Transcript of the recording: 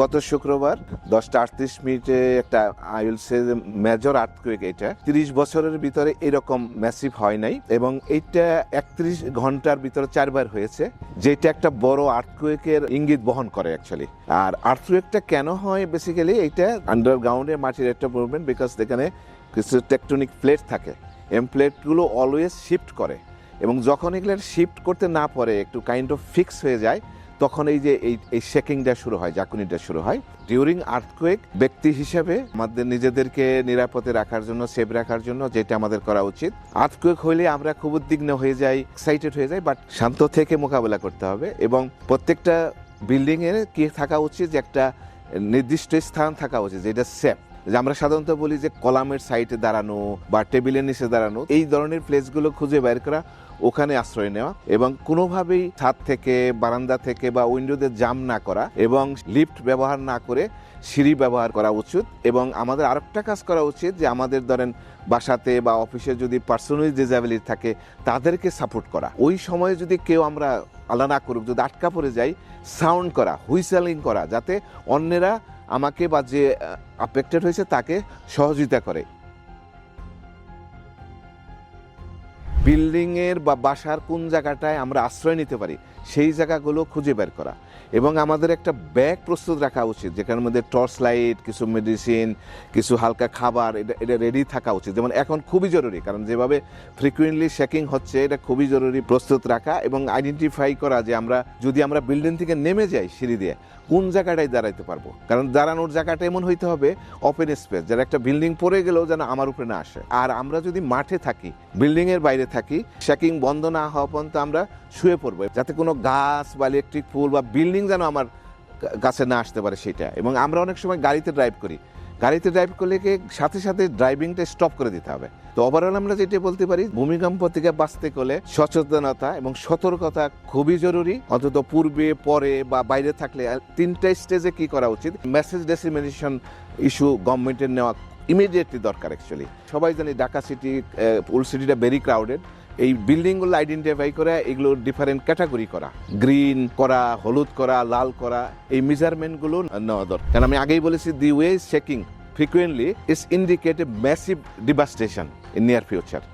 গত শুক্রবার দশটা আটত্রিশ মিনিটে একটা I will say major earthquake এটা। তিরিশ বছরের ভিতরে এরকম ম্যাসিভ হয় নাই এবং এইটা একত্রিশ ঘণ্টার ভিতরে চারবার হয়েছে, যেটা একটা বড় আর্থকুয়েকের ইঙ্গিত বহন করে অ্যাকচুয়ালি আর আর্থকুয়েকটা কেন হয় বেসিক্যালি এইটা আন্ডারগ্রাউন্ডে মাটির একটা প্রবলেম বিকজ এখানে কিছু টেকটনিক প্লেট থাকে। এম প্লেটগুলো অলওয়েজ শিফট করে। এবং যখন এগুলো শিফট করতে না পারে, একটু কাইন্ড অফ ফিক্স হয়ে যায় তখন এই যে এই এই শেকিংটা শুরু হয়, জাকুনিটা শুরু হয় ডিউরিং আর্থকুয়েক ব্যক্তি হিসেবে আমাদের নিজেদেরকে নিরাপদে রাখার জন্য সেভ রাখার জন্য যেটা আমাদের করা উচিত। আর্থকুয়েক হইলে আমরা খুব উদ্বিগ্ন হয়ে যাই এক্সাইটেড হয়ে যাই বাট শান্ত থেকে মোকাবেলা করতে হবে এবং প্রত্যেকটা বিল্ডিং এর কি থাকা উচিত? যে একটা নির্দিষ্ট স্থান থাকা উচিত, যেটা সেফ যে আমরা সাধারণত বলি যে কলামের সাইডে দাঁড়ানো বা টেবিলের নিচে দাঁড়ানো, এই ধরনের প্লেসগুলো খুঁজে বের করা ওখানে আশ্রয় নেওয়া এবং কোনোভাবেই ছাদ থেকে, বারান্দা থেকে বা উইন্ডোতে জাম না করা এবং লিফট ব্যবহার না করে সিঁড়ি ব্যবহার করা উচিত এবং আমাদের আরেকটা কাজ করা উচিত যে আমাদের ধরেন বাসাতে বা অফিসে যদি পার্সোনাল ডিসেবিলিটি থাকে, তাদেরকে সাপোর্ট করা। ওই সময়ে যদি কেউ আমরা আলাদা করুক, যদি আটকা পড়ে যাই সাউন্ড করা হুইসেলিং করা, যাতে অন্যেরা আমাকে বা যে আফেক্টেড হয়েছে তাকে সহযোগিতা করে। বিল্ডিংয়ের বা বাসার কোন জায়গাটায় আমরা আশ্রয় নিতে পারি, সেই জায়গাগুলো খুঁজে বের করা। এবং আমাদের একটা ব্যাগ প্রস্তুত রাখা উচিত, যেখানের মধ্যে টর্চ লাইট, কিছু মেডিসিন, কিছু হালকা খাবার, এটা এটা রেডি থাকা উচিত। যেমন এখন খুবই জরুরি, কারণ যেভাবে ফ্রিকুয়েন্টলি শেকিং হচ্ছে, এটা খুবই জরুরি প্রস্তুত রাখা এবং আইডেন্টিফাই করা যে আমরা, যদি আমরা বিল্ডিং থেকে নেমে যাই সিঁড়ি দিয়ে কোন জায়গাটায় দাঁড়াইতে পারব? কারণ দাঁড়ানোর জায়গাটা এমন হইতে হবে ওপেন স্পেস যারা একটা বিল্ডিং পড়ে গেলেও যেন আমার উপরে না আসে। আর আমরা যদি মাঠে থাকি বিল্ডিং এর বাইরে থাকি শ্যাকিং বন্ধ না হওয়া পর্যন্ত আমরা শুয়ে পড়ব, যাতে কোনো গাছ বা ইলেকট্রিক পোল বা বিল্ডিং যেন আমার গাছে না আসতে পারে সেটা। এবং আমরা অনেক সময় গাড়িতে ড্রাইভ করি। গাড়িতে ড্রাইভ করলে সাথে সাথে ড্রাইভিংটা স্টপ করে দিতে হবে। তো ওভারঅল আমরা যেটা বলতে পারি, ভূমিকম্প থেকে বাঁচতে গেলে সচেতনতা এবং সতর্কতা খুবই জরুরি। অন্তত পূর্বে, পরে বা বাইরে থাকলে তিনটা স্টেজে কি করা উচিত? মেসেজ ডেসিমিনেশন ইস্যু গভর্নমেন্টের নেওয়া ইমিডিয়েটলি দরকার অ্যাকচুয়ালি সবাই জানি ঢাকা সিটি ওল্ড সিটিটা ভেরি ক্রাউডেড এই বিল্ডিংগুলো আইডেন্টিফাই করে এগুলো ডিফারেন্ট ক্যাটাগরি করা। গ্রিন করা, হলুদ করা, লাল করা, এই মেজারমেন্টগুলো নেওয়া দরকার। কারণ আমি আগেই বলেছি the way checking frequently is indicate a massive devastation in near future